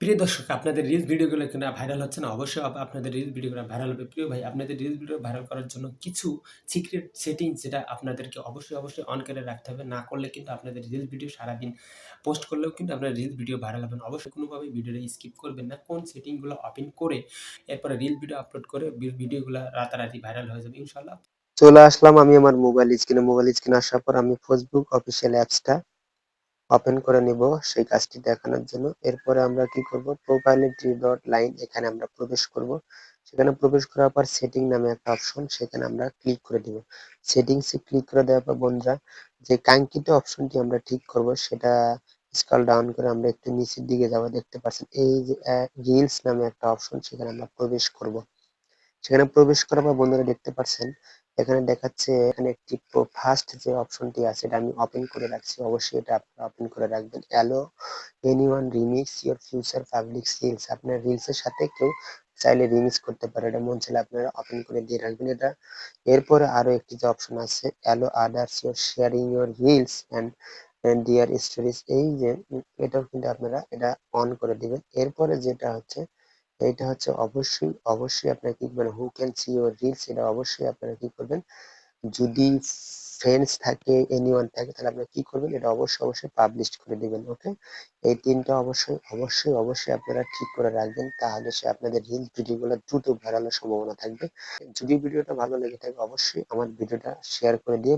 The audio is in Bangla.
প্রিয় দর্শক, আপনাদের রিলস ভিডিওগুলো কিনা ভাইরাল হচ্ছে না, অবশ্যই আপ- আপনাদের রিলস ভিডিওগুলো ভাইরাল হবে। প্রিয় ভাই, আপনাদের রিলস ভিডিও ভাইরাল করার জন্য কিছু সিক্রেট সেটিং যেটা আপনাদেরকে অবশ্যই অবশ্যই অন করে রাখতে হবে। না করলে কিন্তু আপনাদের রিলস ভিডিও সারাদিন পোস্ট করলেও কিন্তু আপনার রিলস ভিডিও ভাইরাল হবে না। অবশ্যই কোনোভাবে ভিডিওটা স্কিপ করবেন না। কোন সেটিংগুলো ওপেন করে এরপরে রিল ভিডিও আপলোড করে ভিডিওগুলো রাতারাতি ভাইরাল হয়ে যাবে ইনশাল্লাহ চলে আসলাম আমি আমার মোবাইল স্ক্রিনে মোবাইল স্ক্রিনে আসার পর আমি ফেসবুক অফিসিয়াল অ্যাপসটা ওপেন করে নিব সেই কাজটি দেখানোর জন্য। এরপরে আমরা কি করব? প্রোফাইলে থ্রি ডট লাইন এখানে আমরা প্রবেশ করব। সেখানে প্রবেশ করার পর সেটিং নামে একটা অপশন সেখানে আমরা ক্লিক করে দিব। সেটিংসে ক্লিক করে দেওয়ার পর বন্ধুরা, যে কাঙ্ক্ষিত অপশনটি আমরা ঠিক করব, সেটা স্ক্রল ডাউন করে আমরা একটু নিচের দিকে যাব। দেখতে পাচ্ছেন, এই যে রিলস নামে একটা অপশন সেখানে আমরা প্রবেশ করব। সেখানে প্রবেশ করার পর বন্ধুরা দেখতে পাচ্ছেন, এখানে দেখাচ্ছে এখানে একটি ফার্স্ট যে অপশনটি আছে এটা আমি ওপেন করে রাখছি। অবশ্যই এটা আপনারা ওপেন করে রাখবেন। Allow anyone remix your feature public reels আপনার রিলস এর সাথে কেউ চাইলে রিমিক্স করতে পারে। এটা মন চাইলে আপনারা ওপেন করে দিয়ে রাখবেন এটা। এরপরে আরও একটি যে অপশন আছে allow others your sharing your reels and dear stories এই যে, এটাও কিন্তু আপনারা এটা অন করে দিবেন। এরপরে যেটা হচ্ছে এইটা হচ্ছে অবশ্যই অবশ্যই আপনারা কি করবেন who can see your reels এটা অবশ্যই আপনারা কি করবেন। যদি ফ্রেন্ডস থাকে এনিওয়ান থাকে, তাহলে আপনারা কি করবেন, এটা অবশ্যই অবশ্যই পাবলিশ করে দিবেন ওকে এই তিনটা অবশ্যই অবশ্যই অবশ্যই আপনারা ঠিক করে রাখবেন, তাহলে সে আপনাদের রিলস ভিডিওগুলো দ্রুত ভাইরালের সম্ভাবনা থাকবে। যদি ভিডিওটা ভালো লেগে থাকে, অবশ্যই আমার ভিডিওটা শেয়ার করে দিয়ে